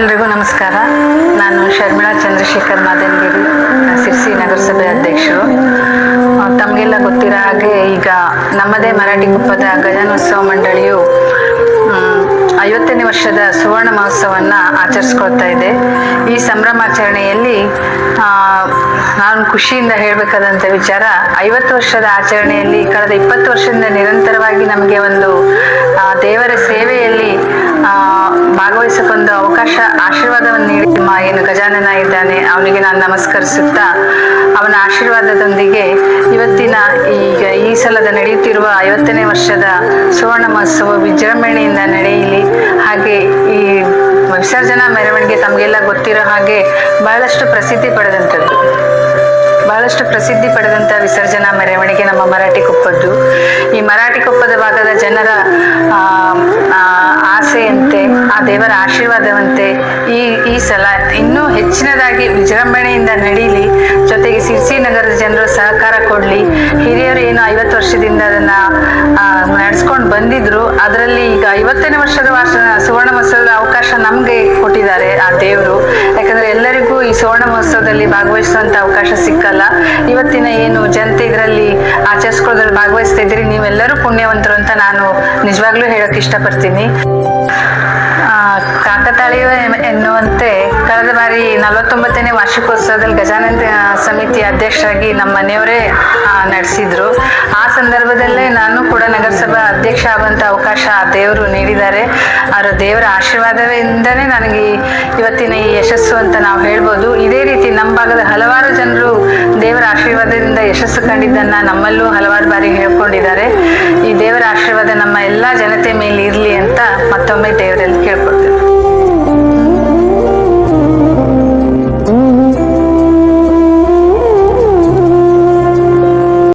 ಎಲ್ರಿಗೂ ನಮಸ್ಕಾರ. ನಾನು ಶರ್ಮಿಳಾ ಚಂದ್ರಶೇಖರ್ ಮಾದನಗಿರಿ ಸಿರ್ಸಿ ನಗರಸಭೆ ಅಧ್ಯಕ್ಷರು. ತಮಗೆಲ್ಲ ಗೊತ್ತಿರೋ ಹಾಗೆ ಈಗ ನಮ್ಮದೇ ಮರಾಠಿ ಕುಪ್ಪದ ಗಜಾನೋತ್ಸವ ಮಂಡಳಿಯು ಐವತ್ತನೇ ವರ್ಷದ ಸುವರ್ಣ ಮಹೋತ್ಸವವನ್ನು ಆಚರಿಸ್ಕೊಳ್ತಾ ಇದೆ. ಈ ಸಂಭ್ರಮಾಚರಣೆಯಲ್ಲಿ ನಾನು ಖುಷಿಯಿಂದ ಹೇಳಬೇಕಾದಂಥ ವಿಚಾರ ಐವತ್ತು ವರ್ಷದ ಆಚರಣೆಯಲ್ಲಿ ಕಳೆದ ಇಪ್ಪತ್ತು ವರ್ಷದಿಂದ ನಿರಂತರವಾಗಿ ನಮಗೆ ಒಂದು ದೇವರ ಆ, ಭಾಗವಹಿಸಕ್ಕೊಂದು ಅವಕಾಶ, ಆಶೀರ್ವಾದವನ್ನು ನೀಡಿ. ನಿಮ್ಮ ಏನು ಗಜಾನನ ಇದ್ದಾನೆ, ಅವನಿಗೆ ನಾನು ನಮಸ್ಕರಿಸುತ್ತಾ, ಅವನ ಆಶೀರ್ವಾದದೊಂದಿಗೆ ಇವತ್ತಿನ ಈಗ ಈ ಸಲದ ನಡೆಯುತ್ತಿರುವ ಐವತ್ತನೇ ವರ್ಷದ ಸುವರ್ಣ ಮಹೋತ್ಸವ ವಿಜೃಂಭಣೆಯಿಂದ ನಡೆಯಲಿ. ಹಾಗೆ ಈ ವಿಸರ್ಜನಾ ಮೆರವಣಿಗೆ ತಮಗೆಲ್ಲ ಗೊತ್ತಿರೋ ಹಾಗೆ ಬಹಳಷ್ಟು ಪ್ರಸಿದ್ಧಿ ಪಡೆದಂಥದ್ದು. ಬಹಳಷ್ಟು ಪ್ರಸಿದ್ಧಿ ಪಡೆದಂಥ ವಿಸರ್ಜನಾ ಮೆರವಣಿಗೆ ನಮ್ಮ ಮರಾಠಿ ಕೊಪ್ಪದ್ದು. ಈ ಮರಾಠಿ ಕೊಪ್ಪದ ಭಾಗದ ಜನರ ದೇವರ ಆಶೀರ್ವಾದವಂತೆ ಈ ಈ ಸಲ ಇನ್ನೂ ಹೆಚ್ಚಿನದಾಗಿ ವಿಜೃಂಭಣೆಯಿಂದ ನಡೀಲಿ. ಜೊತೆಗೆ ಸಿರ್ಸಿ ನಗರದ ಜನರು ಸಹಕಾರ ಕೊಡಲಿ. ಹಿರಿಯರು ಏನು ಐವತ್ತು ವರ್ಷದಿಂದ ಅದನ್ನ ನಡೆಸ್ಕೊಂಡು ಬಂದಿದ್ರು. ಅದರಲ್ಲಿ ಈಗ ಐವತ್ತನೇ ವರ್ಷದ ವಾರ್ಷ, ಸುವರ್ಣ ಮಹೋತ್ಸವದ ಅವಕಾಶ ನಮಗೆ ಕೊಟ್ಟಿದ್ದಾರೆ ಆ ದೇವರು. ಯಾಕಂದ್ರೆ ಎಲ್ಲರಿಗೂ ಈ ಸುವರ್ಣ ಮಹೋತ್ಸವದಲ್ಲಿ ಭಾಗವಹಿಸುವಂಥ ಅವಕಾಶ ಸಿಕ್ಕಲ್ಲ. ಇವತ್ತಿನ ಏನು ಜನತೆ ಇದರಲ್ಲಿ ಆಚರಿಸ್ಕೊಳ್ಳೋದ್ರಲ್ಲಿ ಭಾಗವಹಿಸ್ತಾ ಇದ್ದೀರಿ, ನೀವೆಲ್ಲರೂ ಪುಣ್ಯವಂತರು ಅಂತ ನಾನು ನಿಜವಾಗ್ಲೂ ಹೇಳಕ್ ಇಷ್ಟಪಡ್ತೀನಿ. ಕಾಕತಾಳೀಯ ಎನ್ನುವಂತೆ ಕಳೆದ ಬಾರಿ ನಲವತ್ತೊಂಬತ್ತನೇ ವಾರ್ಷಿಕೋತ್ಸವದಲ್ಲಿ ಗಜಾನಂದ ಸಮಿತಿ ಅಧ್ಯಕ್ಷರಾಗಿ ನಮ್ಮ ಮನೆಯವರೇ ನಡೆಸಿದ್ರು. ಆ ಸಂದರ್ಭದಲ್ಲೇ ನಾನು ಕೂಡ ನಗರಸಭಾ ಅಧ್ಯಕ್ಷ ಆಗುವಂತ ಅವಕಾಶ ದೇವರು ನೀಡಿದ್ದಾರೆ. ಅವರ ದೇವರ ಆಶೀರ್ವಾದದಿಂದನೇ ನನಗೆ ಇವತ್ತಿನ ಈ ಯಶಸ್ಸು ಅಂತ ನಾವು ಹೇಳ್ಬೋದು. ಇದೇ ರೀತಿ ನಮ್ಮ ಭಾಗದ ಹಲವಾರು ಜನರು ದೇವರ ಆಶೀರ್ವಾದದಿಂದ ಯಶಸ್ಸು ಕಂಡಿದ್ದನ್ನ ನಮ್ಮಲ್ಲೂ ಹಲವಾರು ಬಾರಿ ಹೇಳ್ಕೊಂಡಿದ್ದಾರೆ.